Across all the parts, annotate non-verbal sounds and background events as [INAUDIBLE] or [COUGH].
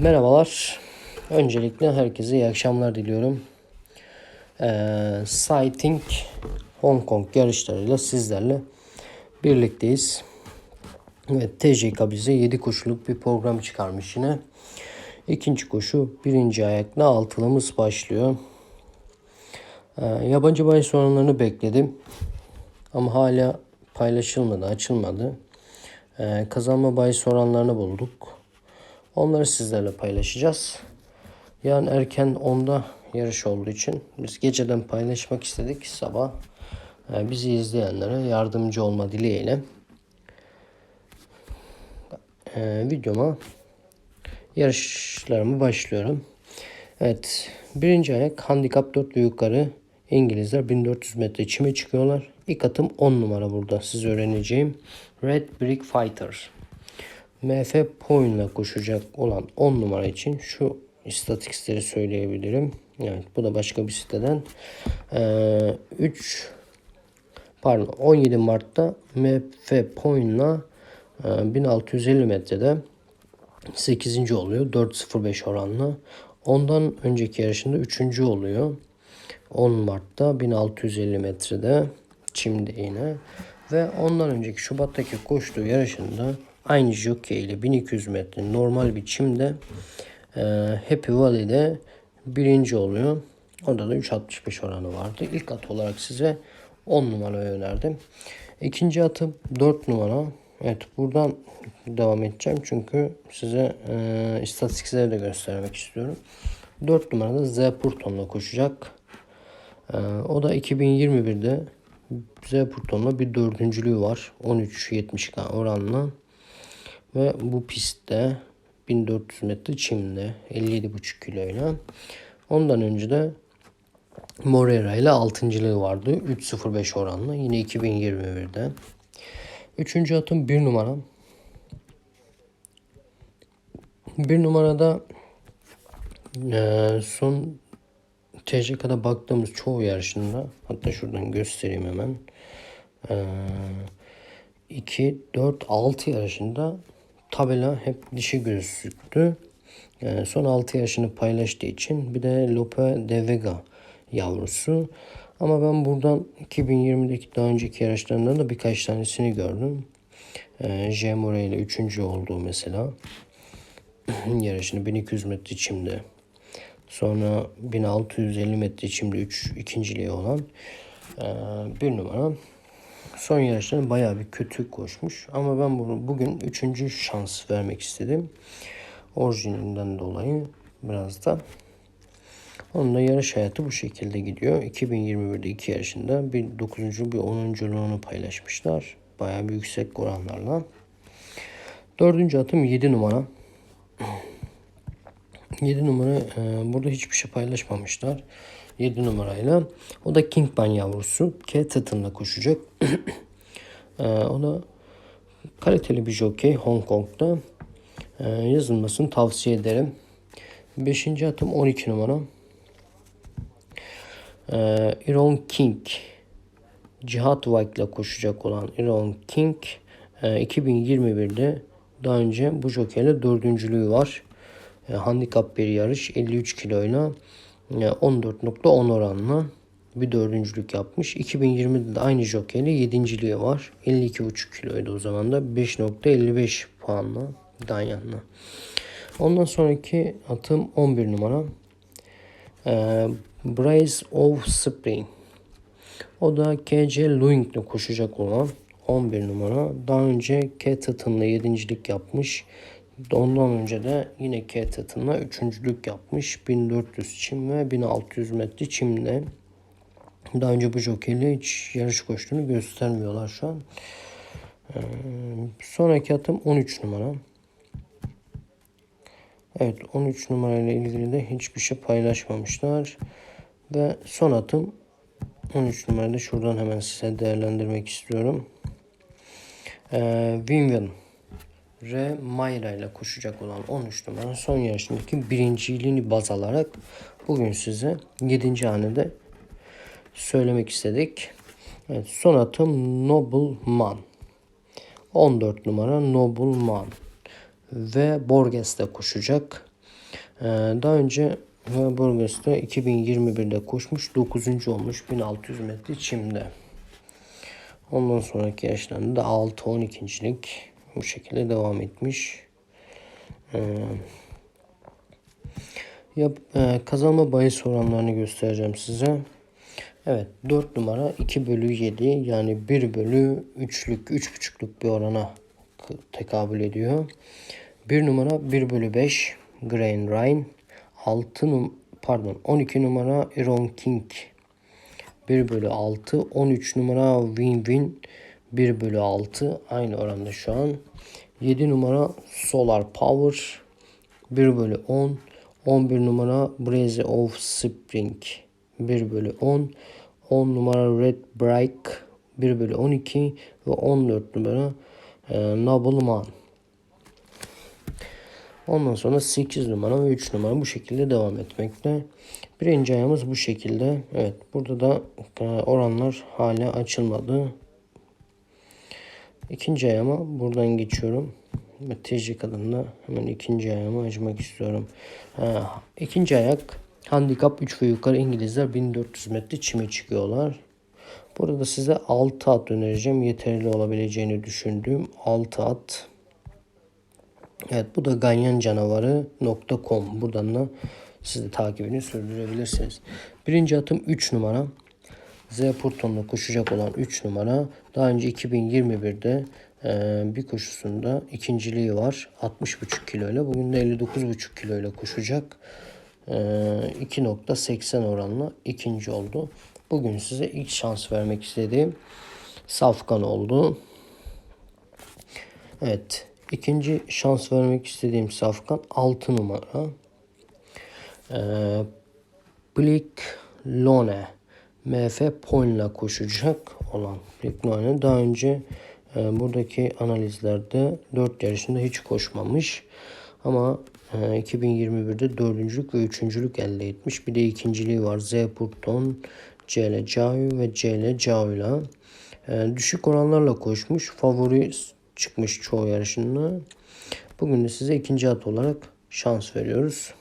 Merhabalar. Öncelikle herkese iyi akşamlar diliyorum. Ee, Sighting Hong Kong yarışlarıyla sizlerle birlikteyiz. Evet, TCK bize 7 koşuluk bir program çıkarmış yine. İkinci koşu birinci ayakla altılımız başlıyor. Ee, yabancı bahis oranlarını bekledim. Ama hala paylaşılmadı, açılmadı. Ee, kazanma bahis oranlarını bulduk. Onları sizlerle paylaşacağız. Yarın erken 10'da yarış olduğu için biz geceden paylaşmak istedik. Sabah e, bizi izleyenlere yardımcı olma dileğiyle e, videoma yarışlarımı başlıyorum. Evet. Birinci ayak handikap 4 ve yukarı İngilizler 1400 metre çime çıkıyorlar. İlk atım 10 numara burada siz öğreneceğim. Red Brick Fighter. MF Point'la koşacak olan 10 numara için şu istatistikleri söyleyebilirim. Evet bu da başka bir siteden. Ee, 3 pardon 17 Mart'ta MF Point'la e, 1650 metrede 8. oluyor. 4.05 oranla. Ondan önceki yarışında 3. oluyor. 10 Mart'ta 1650 metrede çimde yine. Ve ondan önceki Şubat'taki koştuğu yarışında aynı jockey ile 1200 metre normal bir çimde e, Happy Valley'de birinci oluyor. Orada da 3.65 oranı vardı. İlk at olarak size 10 numara önerdim. İkinci atım 4 numara. Evet buradan devam edeceğim çünkü size e, istatistikleri de göstermek istiyorum. 4 numarada Zepurton'la koşacak. E, o da 2021'de Zepurton'la bir dördüncülüğü var. 13.70 oranla. Ve bu pistte 1400 metre çimde 57,5 kiloyla. Ondan önce de Morera ile 6. vardı. 3.05 oranla. Yine 2021'de. Üçüncü atım bir numara. Bir numarada e, son TCK'da baktığımız çoğu yarışında hatta şuradan göstereyim hemen. E, 2, 4, 6 yarışında tabela hep dişi gözüktü. E, son 6 yaşını paylaştığı için bir de Lope de Vega yavrusu. Ama ben buradan 2020'deki daha önceki yarışlarından da birkaç tanesini gördüm. E, J. Moray ile 3. olduğu mesela. [CLEARS THROAT] yarışını 1200 metre çimde. Sonra 1650 metre çimde 3 ikinciliği olan e, bir numara. Son yarışlarında bayağı bir kötü koşmuş. Ama ben bunu bugün üçüncü şans vermek istedim. Orijininden dolayı biraz da. Onun da yarış hayatı bu şekilde gidiyor. 2021'de iki yarışında bir 9. bir 10. paylaşmışlar. Bayağı bir yüksek oranlarla. Dördüncü atım 7 numara. [CLEARS THROAT] 7 numara e, burada hiçbir şey paylaşmamışlar. 7 numarayla. O da Kingpan yavrusu. K tıtında koşacak. [CLEARS THROAT] e, o da kaliteli bir jockey Hong Kong'da. E, yazılmasını tavsiye ederim. 5. atım 12 numara. E, Iron King. Cihat White ile koşacak olan Iron King e, 2021'de daha önce bu jokeyle dördüncülüğü var. E, handikap bir yarış 53 kiloyla 14.10 oranla bir dördüncülük yapmış. 2020'de de aynı jokeyle yedinciliği var. 52.5 kiloydu o zaman da 5.55 puanla Danyan'la. Ondan sonraki atım 11 numara. Ee, Brace of Spring. O da KC Luing ile koşacak olan 11 numara. Daha önce Catathan'la yedincilik yapmış. Ondan önce de yine Catathan'la üçüncülük yapmış. 1400 çim ve 1600 metre çimle. Daha önce bu jokeyle hiç yarış koştuğunu göstermiyorlar şu an. Ee, sonraki atım 13 numara. Evet 13 numarayla ilgili de hiçbir şey paylaşmamışlar. Ve son atım 13 numarada şuradan hemen size değerlendirmek istiyorum. Ee, Winwin R. Mayra ile koşacak olan 13 numara son yarışındaki birinciliğini baz alarak bugün size 7. hanede söylemek istedik. Evet, son atım Noble Man. 14 numara Noble Man. Ve Borges'te koşacak. Ee, daha önce Burgos'ta 2021'de koşmuş. 9. olmuş 1600 metre çimde. Ondan sonraki yaşlarında da 6-12.lik bu şekilde devam etmiş. Ee, yap, e, kazanma bahis oranlarını göstereceğim size. Evet 4 numara 2 bölü 7 yani 1 bölü 3'lük 3.5'luk bir orana tekabül ediyor. 1 numara 1 bölü 5 Grain Rhine 6 num pardon 12 numara Iron King 1 bölü 6 13 numara Win Win 1 bölü 6 aynı oranda şu an 7 numara Solar Power 1 bölü 10 11 numara Blaze of Spring 1 bölü 10 10 numara Red Brick 1 bölü 12 ve 14 numara e, Noble Man. Ondan sonra 8 numara ve 3 numara bu şekilde devam etmekte. Birinci ayağımız bu şekilde. Evet burada da e, oranlar hala açılmadı. İkinci ayağıma buradan geçiyorum. TC adında hemen ikinci ayağımı açmak istiyorum. Ha, ikinci ayak handikap 3 ve yukarı İngilizler 1400 metre çime çıkıyorlar. Burada size 6 at önereceğim. Yeterli olabileceğini düşündüğüm 6 at. Evet bu da ganyancanavarı.com. Buradan da siz de takibini sürdürebilirsiniz. Birinci atım 3 numara. Z Purton'la koşacak olan 3 numara. Daha önce 2021'de e, bir koşusunda ikinciliği var. 60,5 kilo ile. Bugün de 59,5 kilo ile koşacak. E, 2.80 oranla ikinci oldu. Bugün size ilk şans vermek istediğim Safkan oldu. Evet. ikinci şans vermek istediğim Safkan 6 numara. Ee, Blik Lone. MF Poin'la koşacak olan Lone. Daha önce e, buradaki analizlerde 4 yarışında hiç koşmamış. Ama e, 2021'de dördüncülük ve üçüncülük elde etmiş. Bir de ikinciliği var. Z Purton, CL Cahu ve CL Cahu'yla. E, düşük oranlarla koşmuş. Favori çıkmış çoğu yarışında. Bugün de size ikinci at olarak şans veriyoruz.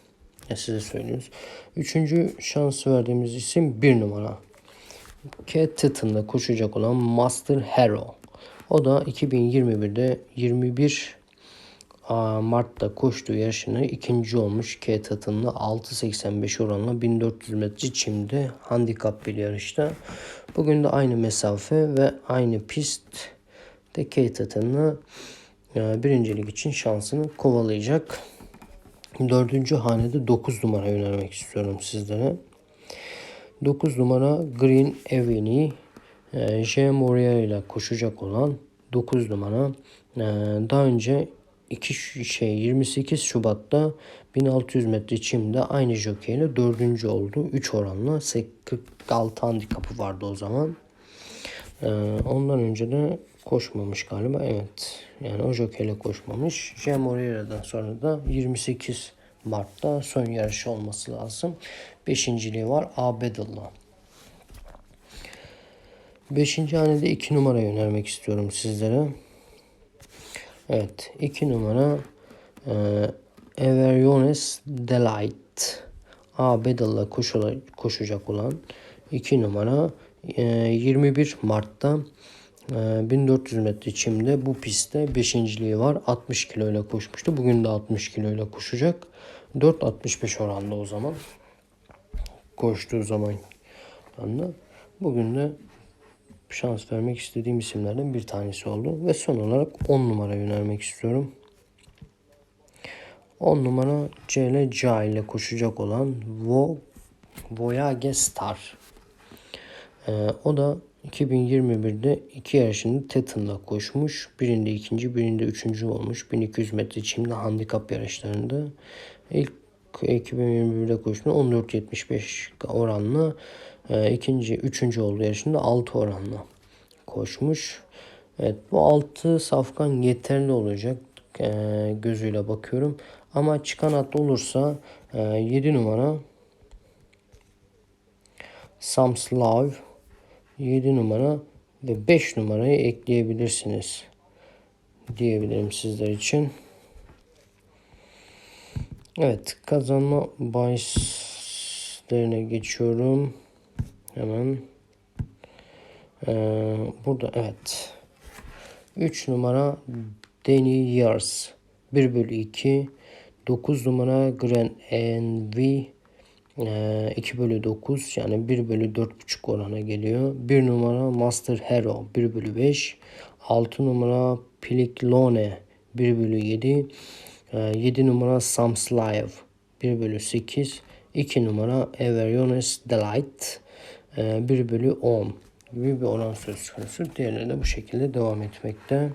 Ya size söylüyoruz. Üçüncü şans verdiğimiz isim bir numara. Cat Titan'da koşacak olan Master Hero. O da 2021'de 21 Mart'ta koştuğu yarışını ikinci olmuş. K Tatın'la 6.85 oranla 1400 metre çimde handikap bir yarışta. Bugün de aynı mesafe ve aynı pist de Tatın'la e, birincilik için şansını kovalayacak. Dördüncü hanede 9 numara önermek istiyorum sizlere. 9 numara Green Avenue e, J. Moria ile koşacak olan 9 numara. E, daha önce 2 şey 28 Şubat'ta 1600 metre çimde aynı jokeyle dördüncü oldu. 3 oranla 46 handikapı vardı o zaman. Ee, ondan önce de koşmamış galiba. Evet. Yani o jokeyle koşmamış. Jem Moreira'dan sonra da 28 Mart'ta son yarışı olması lazım. Beşinciliği var Abedallah. Beşinci hanede iki numara önermek istiyorum sizlere. Evet. 2 numara e, Everyones Delight. A Bedal'la koşacak olan 2 numara e, 21 Mart'ta e, 1400 metre çimde bu pistte 5.liği var. 60 kilo ile koşmuştu. Bugün de 60 kilo ile koşacak. 4.65 oranda o zaman. Koştuğu zaman. Bugün de şans vermek istediğim isimlerden bir tanesi oldu. Ve son olarak 10 numara yönelmek istiyorum. 10 numara CL Ca ile koşacak olan Vo Voyage Star. Ee, o da 2021'de iki yarışında Tetton'da koşmuş. Birinde ikinci, birinde üçüncü olmuş. 1200 metre çimde handikap yarışlarında. İlk 2021'de koşmuş 14.75 oranla ikinci, üçüncü olduğu yarışında 6 oranla koşmuş. Evet bu 6 safkan yeterli olacak e, gözüyle bakıyorum. Ama çıkan at olursa e, 7 numara Samslav 7 numara ve 5 numarayı ekleyebilirsiniz diyebilirim sizler için. Evet kazanma bahislerine geçiyorum. Hemen. Ee, burada evet. 3 numara Danny Yars 1 bölü 2. 9 numara Grand Envy 2 bölü 9 yani 1 bölü 4,5 orana geliyor. 1 numara Master Hero 1 bölü 5. 6 numara Piliklone 1 bölü 7. 7 numara Sam's Live 1 bölü 8. 2 numara Everyone's Delight 1 bölü 10 gibi bir oran söz konusu. Diğerleri de bu şekilde devam etmekte.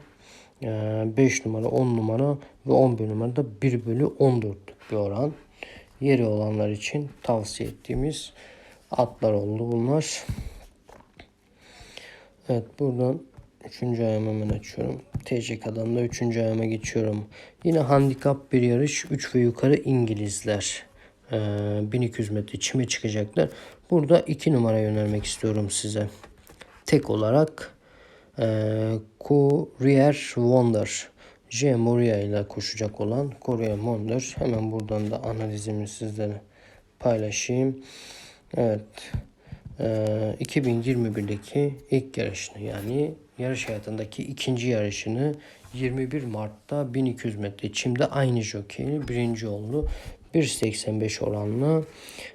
5 numara, 10 numara ve 11 numara da 1 bölü 14 bir oran. Yeri olanlar için tavsiye ettiğimiz atlar oldu bunlar. Evet buradan 3. ayağımı hemen açıyorum. TCK'dan da 3. ayağıma geçiyorum. Yine handikap bir yarış 3 ve yukarı İngilizler. Ee, 1200 metre çime çıkacaklar. Burada 2 numara yönelmek istiyorum size. Tek olarak e, Courier Wonder. J. Moria ile koşacak olan Courier Wonder. Hemen buradan da analizimi sizlere paylaşayım. Evet. E, 2021'deki ilk yarışını yani yarış hayatındaki ikinci yarışını 21 Mart'ta 1200 metre çimde aynı jockey birinci oldu. 1.85 oranla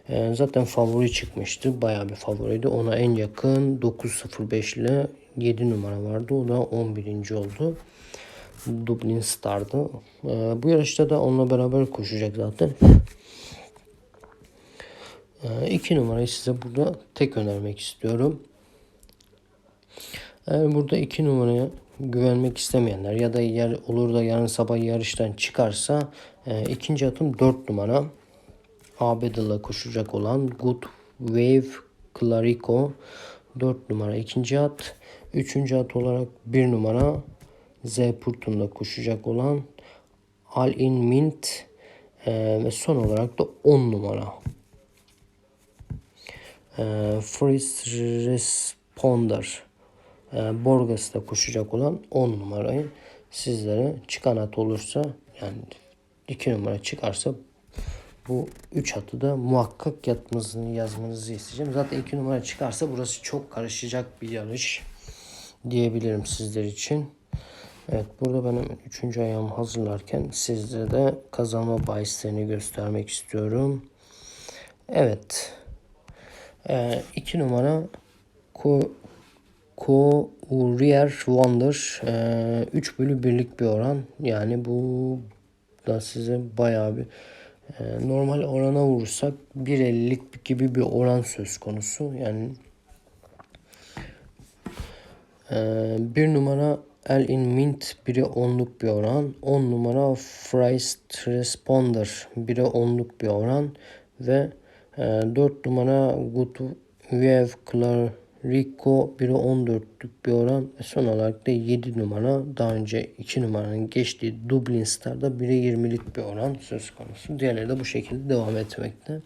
e, zaten favori çıkmıştı. Bayağı bir favoriydi. Ona en yakın 9.05 ile 7 numara vardı. O da 11. oldu. Dublin Star'dı. E, bu yarışta da onunla beraber koşacak zaten. 2 e, numarayı size burada tek önermek istiyorum. Eğer burada 2 numaraya güvenmek istemeyenler ya da yer olur da yarın sabah yarıştan çıkarsa e, ikinci atım 4 numara. Abedal'a koşacak olan Good Wave Clarico 4 numara ikinci at. Üçüncü at olarak 1 numara Z Purtun'da koşacak olan All In Mint e, ve son olarak da 10 numara. E, Freeze Responder e, Borgas'ta koşacak olan 10 numarayı sizlere çıkan at olursa yani 2 numara çıkarsa bu 3 atı da muhakkak yatmanızı yazmanızı isteyeceğim. Zaten 2 numara çıkarsa burası çok karışacak bir yarış diyebilirim sizler için. Evet burada benim 3. ayağımı hazırlarken sizlere de kazanma bahislerini göstermek istiyorum. Evet. 2 ee, numara Ko Courier Wonder e, 3 bölü 1'lik bir oran. Yani bu da size bayağı bir e, normal orana vurursak 1.50'lik gibi bir oran söz konusu. Yani e, bir numara El in Mint 1'e 10'luk bir oran. 10 numara First Responder 1'e 10'luk bir oran. Ve e, 4 numara Good Wave Clar Rico 1'e 14'lük bir oran ve son olarak da 7 numara daha önce 2 numaranın geçtiği Dublin Star'da 1'e 20'lik bir oran söz konusu. Diğerleri de bu şekilde devam etmekte.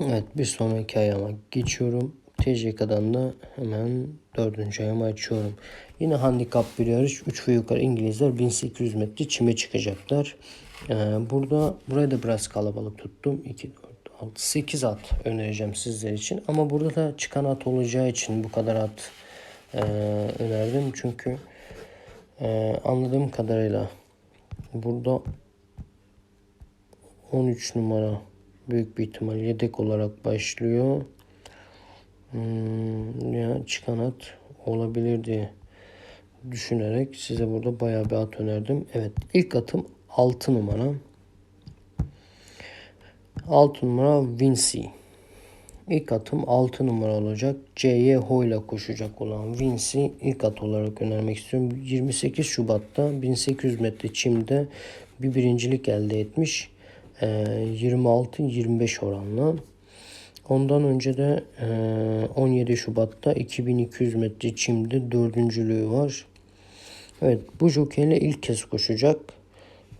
Evet bir sonraki ayağıma geçiyorum. TCK'dan da hemen dördüncü ayağımı açıyorum. Yine handikap bir yarış. 3 ve yukarı İngilizler 1800 metre çime çıkacaklar. Ee, burada buraya da biraz kalabalık tuttum. 2, 4, 6, 8 at önereceğim sizler için. Ama burada da çıkan at olacağı için bu kadar at e, önerdim. Çünkü e, anladığım kadarıyla burada 13 numara büyük bir ihtimal yedek olarak başlıyor. Hmm, ya çıkan at olabilir diye düşünerek size burada bayağı bir at önerdim. Evet ilk atım 6 numara. 6 numara Vinci. İlk atım 6 numara olacak. C'ye Ho ile koşacak olan Vinci ilk at olarak önermek istiyorum. 28 Şubat'ta 1800 metre çimde bir birincilik elde etmiş. 26-25 ee, oranla. Ondan önce de 17 Şubat'ta 2200 metre çimde dördüncülüğü var. Evet bu jokeyle ilk kez koşacak.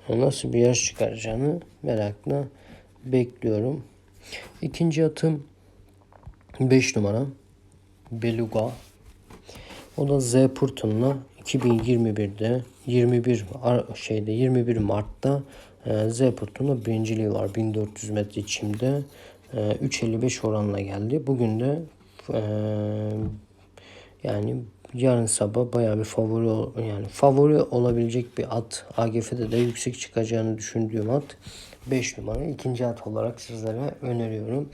Nasıl bir yarış çıkaracağını merakla bekliyorum. İkinci atım 5 numara Beluga. O da Z Purton'la 2021'de 21 şeyde 21 Mart'ta E, Zepurt'un da birinciliği var. 1400 metre çimde e, 3.55 oranla geldi. Bugün de e, yani yarın sabah bayağı bir favori yani favori olabilecek bir at. AGF'de de yüksek çıkacağını düşündüğüm at. 5 numara ikinci at olarak sizlere öneriyorum.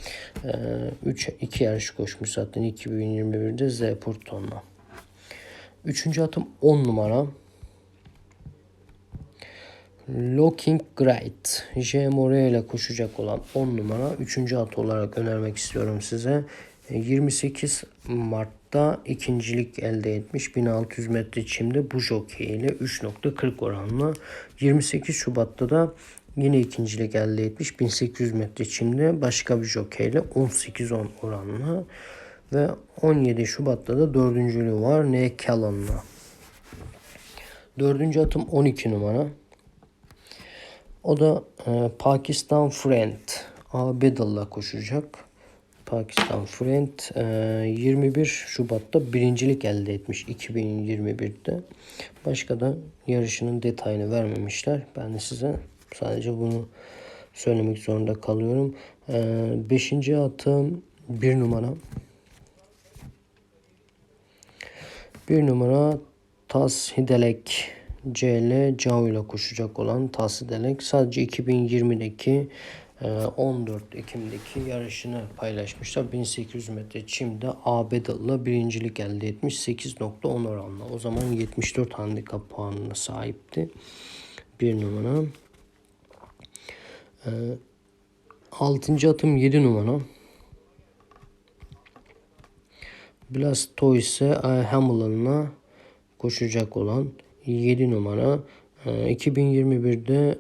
3 2 yarış koşmuş zaten 2021'de Z Porton'la. Üçüncü atım 10 numara. Looking Great. J. More ile koşacak olan 10 numara. Üçüncü at olarak önermek istiyorum size. E, 28 Mart'ta ikincilik elde etmiş. 1600 metre çimde bu jockey ile 3.40 oranla. 28 Şubat'ta da yine ikincilik elde etmiş. 1800 metre çimde başka bir jockey ile 18-10 oranla. Ve 17 Şubat'ta da dördüncülüğü var. Ne Callan'la. Dördüncü atım 12 numara. O da e, Pakistan Friend. Abedal'la koşacak. Pakistan Friend e, 21 Şubat'ta birincilik elde etmiş 2021'de. Başka da yarışının detayını vermemişler. Ben de size sadece bunu söylemek zorunda kalıyorum. E, beşinci atım bir numara. Bir numara Tas Hidelek CL Cao ile koşacak olan Tas Hidelek sadece 2020'deki e, 14 Ekim'deki yarışını paylaşmışlar. 1800 metre çimde Abedal'la birincilik elde etmiş 8.10 oranla. O zaman 74 handikap puanına sahipti. Bir numara. E, 6. atım 7 numara. Blastoise Hamilton'la koşacak olan 7 numara. Ee, 2021'de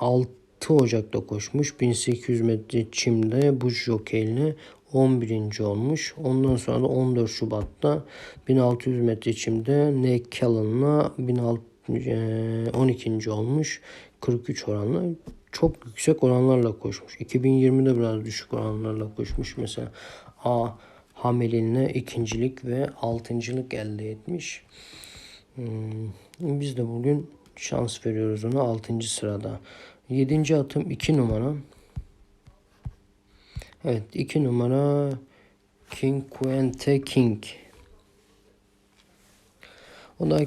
6 Ocak'ta koşmuş. 1800 metre çimde bu jokeyle 11. olmuş. Ondan sonra da 14 Şubat'ta 1600 metre çimde Nick Callan'la 12. olmuş. 43 oranla çok yüksek oranlarla koşmuş. 2020'de biraz düşük oranlarla koşmuş. Mesela A Hamelin'le ikincilik ve altıncılık elde etmiş. Hmm, Biz de bugün şans veriyoruz ona 6. sırada. 7. atım 2 numara. Evet 2 numara King Quente King. O da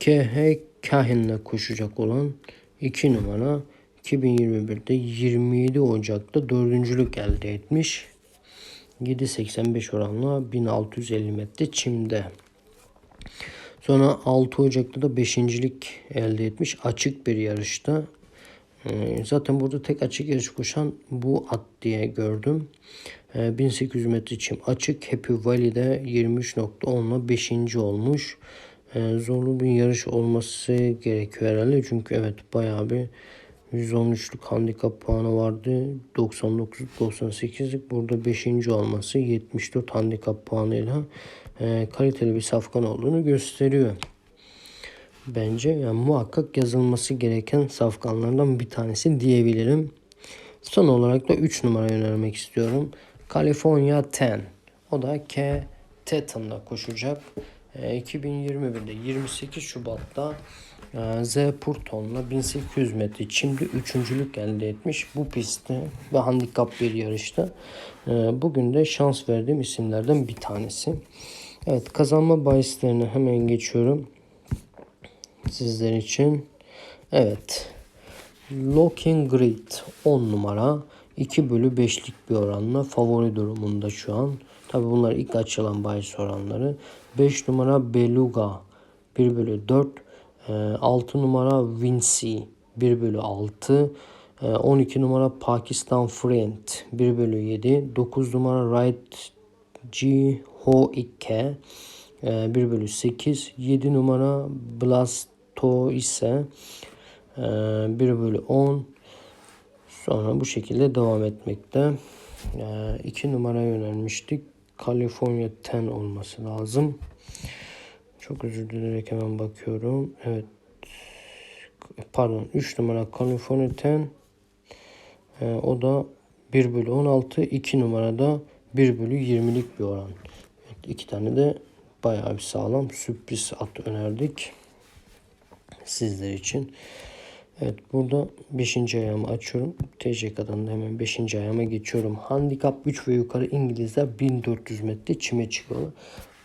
KH Kahin'le koşacak olan 2 numara 2021'de 27 Ocak'ta dördüncülük elde etmiş. 7.85 oranla 1650 metre çimde. Sonra 6 Ocak'ta da beşincilik elde etmiş açık bir yarışta. Ee, Zaten burada tek açık yarış koşan bu at diye gördüm. Ee, 1800 metre çim açık. Happy Valley'de 23.10'la 5. olmuş. Ee, Zorlu bir yarış olması gerekiyor herhalde. Çünkü evet bayağı bir 113'lük handikap puanı vardı. 99-98'lik burada 5. olması 74 handikap puanıyla e, kaliteli bir safkan olduğunu gösteriyor. Bence yani muhakkak yazılması gereken safkanlardan bir tanesi diyebilirim. Son olarak da 3 numara önermek istiyorum. California 10. O da K. Teton'la koşacak. E, 2021'de 28 Şubat'ta Z Purton'la 1800 metre çimde üçüncülük elde etmiş. Bu pistte ve handikap bir yarışta. E, bugün de şans verdiğim isimlerden bir tanesi. Evet kazanma bahislerine hemen geçiyorum. Sizler için. Evet. Looking Great 10 numara 2 bölü 5'lik bir oranla favori durumunda şu an. Tabi bunlar ilk açılan bahis oranları. 5 numara Beluga 1 bölü 4. 6 numara Vinci 1 bölü 6. 12 numara Pakistan Friend 1 bölü 7. 9 numara Right G Ho Ikke 1 bölü 8. 7 numara Blasto ise 1 bölü 10. Sonra bu şekilde devam etmekte. 2 numaraya yönelmiştik. California 10 olması lazım. Çok özür dileyerek hemen bakıyorum. Evet. Pardon 3 numara California 10. Ee, o da 1 bölü 16. 2 numarada 1 bölü 20'lik bir oran. Evet, iki tane de bayağı bir sağlam sürpriz at önerdik. Sizler için. Evet burada 5. ayağımı açıyorum. TCK'dan da hemen 5. ayağıma geçiyorum. Handikap 3 ve yukarı İngilizler 1400 metre çime çıkıyorlar.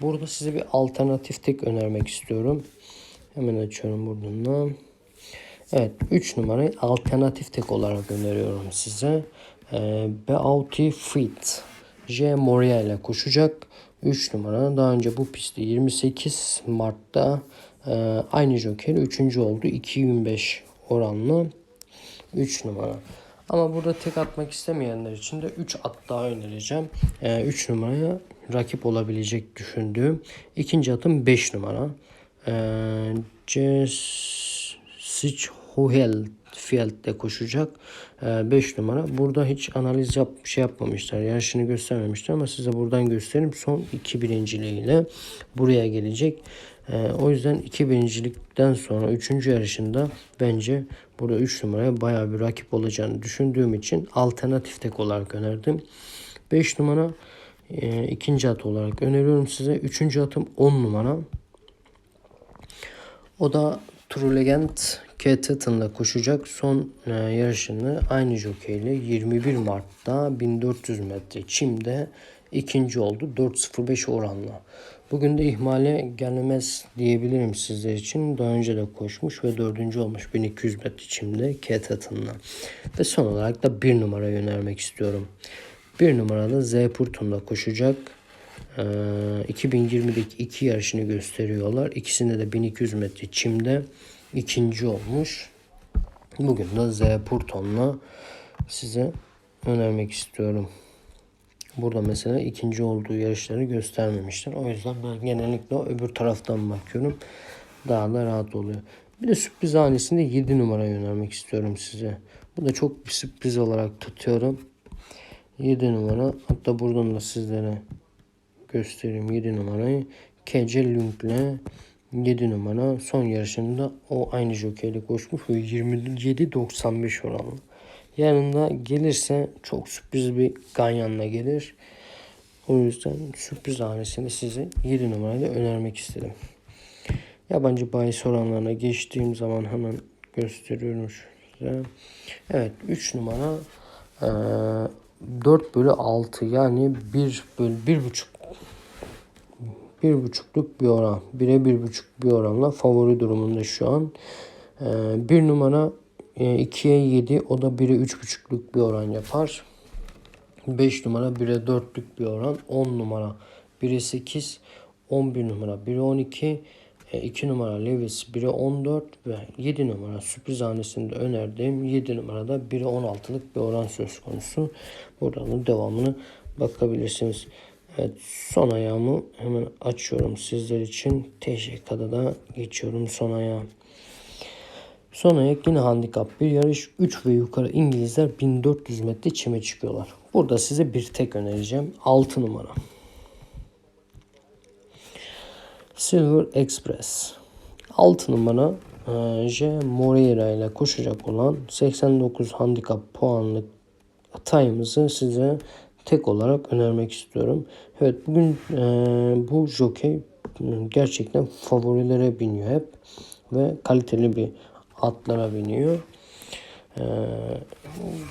Burada size bir alternatif tek önermek istiyorum. Hemen açıyorum buradan da. Evet 3 numarayı alternatif tek olarak öneriyorum size. Ee, Beauty Fit. J. Moria ile koşacak. 3 numara. Daha önce bu pistte 28 Mart'ta e, aynı joker 3. oldu. 2.25 oranlı 3 numara. Ama burada tek atmak istemeyenler için de 3 at daha önereceğim. 3 ee, numaraya rakip olabilecek düşündüğüm. ikinci atım 5 numara. Ee, Jessic Hohel Field'de koşacak. 5 ee, numara. Burada hiç analiz yap şey yapmamışlar. Yarışını göstermemişler ama size buradan göstereyim. Son 2 birinciliğiyle buraya gelecek. Ee, o yüzden 2 birincilikten sonra 3. yarışında bence burada 3 numaraya bayağı bir rakip olacağını düşündüğüm için alternatif tek olarak önerdim. 5 numara e, ikinci at olarak öneriyorum size. Üçüncü atım 10 numara. O da True Legend K. Tatton'la koşacak son e, yarışını aynı jokeyle 21 Mart'ta 1400 metre çimde ikinci oldu 4.05 oranla. Bugün de ihmale gelmez diyebilirim sizler için. Daha önce de koşmuş ve dördüncü olmuş 1200 metre çimde K. Ve son olarak da bir numara önermek istiyorum. Bir numaralı Z Purton'la koşacak. Ee, 2020'deki iki yarışını gösteriyorlar. İkisinde de 1200 metre çimde ikinci olmuş. Bugün de Z Purton'la size önermek istiyorum. Burada mesela ikinci olduğu yarışları göstermemişler. O yüzden ben genellikle öbür taraftan bakıyorum. Daha da rahat oluyor. Bir de sürpriz hanesinde 7 numarayı önermek istiyorum size. Bu da çok bir sürpriz olarak tutuyorum. 7 numara. Hatta buradan da sizlere göstereyim 7 numarayı. KC Lünk'le 7 numara son yarışında o aynı jokeyle koşmuş ve 27-95 oranlı. Yanında gelirse çok sürpriz bir ganyanla gelir. O yüzden sürpriz hanesini size 7 numarayla önermek istedim. Yabancı bahis oranlarına geçtiğim zaman hemen gösteriyorum size. Evet 3 numara 4 bölü 6 yani 1 bölü 1,5 bir buçukluk bir oran. Bire bir buçuk bir oranla favori durumunda şu an. Ee, bir numara 2'ye 7 o da 1'e 3.5'luk bir oran yapar. 5 numara 1'e 4'lük bir oran. 10 numara 1'e 8. 11 numara 1'e 12. 2 numara Lewis 1'e 14 ve 7 numara sürpriz hanesinde önerdiğim 7 numarada 1'e 16'lık bir oran söz konusu. Buradan devamını bakabilirsiniz. Evet son ayağımı hemen açıyorum sizler için. TŞK'da da geçiyorum son ayağa. Son ayak yine handikap bir yarış. 3 ve yukarı İngilizler 1400 metre çime çıkıyorlar. Burada size bir tek önereceğim. 6 numara. Silver Express. 6 numara e, J. Moreira ile koşacak olan 89 handikap puanlık atayımızı size tek olarak önermek istiyorum. Evet bugün e, bu jockey gerçekten favorilere biniyor hep ve kaliteli bir atlara biniyor. Ee,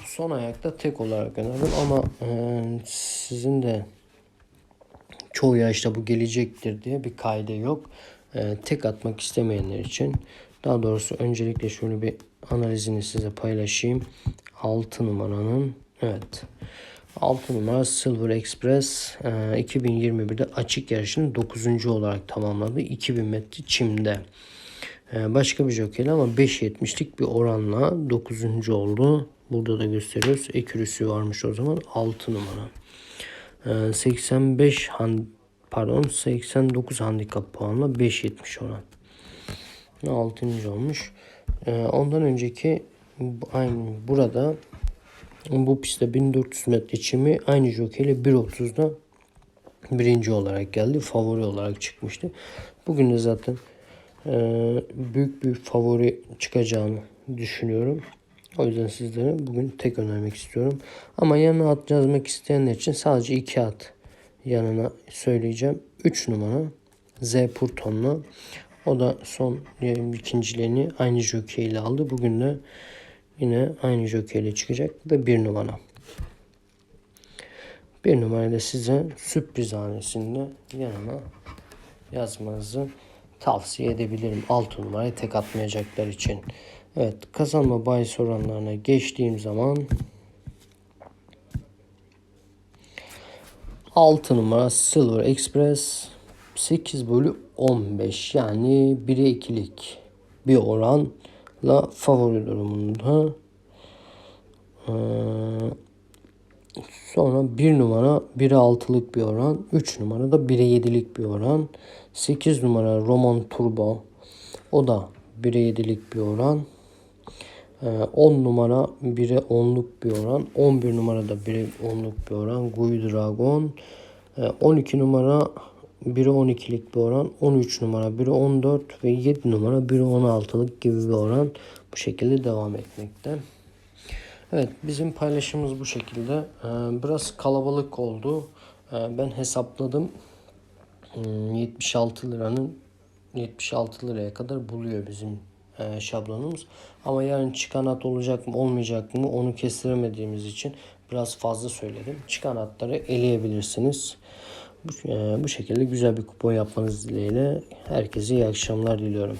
son ayakta tek olarak önerdim ama e, sizin de çoğu yaşta bu gelecektir diye bir kaydı yok. E, tek atmak istemeyenler için daha doğrusu öncelikle şöyle bir analizini size paylaşayım. 6 numaranın evet 6 numara Silver Express e, 2021'de açık yarışını 9. olarak tamamladı. 2000 metre çimde. E, başka bir jockey ama 5.70'lik bir oranla 9. oldu. Burada da gösteriyoruz. Ekürüsü varmış o zaman 6 numara. E, 85 han pardon 89 handikap puanla 5.70 oran. 6. olmuş. E, ondan önceki aynı burada bu pistte 1400 metre çimi aynı jokeyle 1.30'da birinci olarak geldi. Favori olarak çıkmıştı. Bugün de zaten e, büyük bir favori çıkacağını düşünüyorum. O yüzden sizlere bugün tek önermek istiyorum. Ama yanına at yazmak isteyenler için sadece iki at yanına söyleyeceğim. 3 numara Z Purton'la O da son ikinciliğini aynı jockey ile aldı. Bugün de yine aynı jockey ile çıkacak. Bu da bir numara. Bir numarayla size sürpriz hanesinde yanına yazmanızı tavsiye edebilirim. 6 numaraya tek atmayacaklar için. Evet kazanma bahis oranlarına geçtiğim zaman 6 numara Silver Express 8 bölü 15 yani 1'e 2'lik bir oranla favori durumunda. Ee, sonra 1 numara 1'e 6'lık bir oran. 3 numara da 1'e 7'lik bir oran. 8 numara Roman Turbo. O da 1'e 7'lik bir oran. Ee, 10 numara 1'e 10'luk bir oran. 11 numara da 1'e 10'luk bir oran. Gui Dragon. Ee, 12 numara 1'e 12'lik bir oran. 13 numara 1'e 14 ve 7 numara 1'e 16'lık gibi bir oran bu şekilde devam etmekte. Evet bizim paylaşımımız bu şekilde. Ee, Biraz kalabalık oldu. Ee, Ben hesapladım. Hmm, 76 liranın 76 liraya kadar buluyor bizim e, şablonumuz. Ama yarın çıkan at olacak mı olmayacak mı onu kestiremediğimiz için biraz fazla söyledim. Çıkan atları eleyebilirsiniz. Bu, e, bu şekilde güzel bir kupon yapmanız dileğiyle herkese iyi akşamlar diliyorum.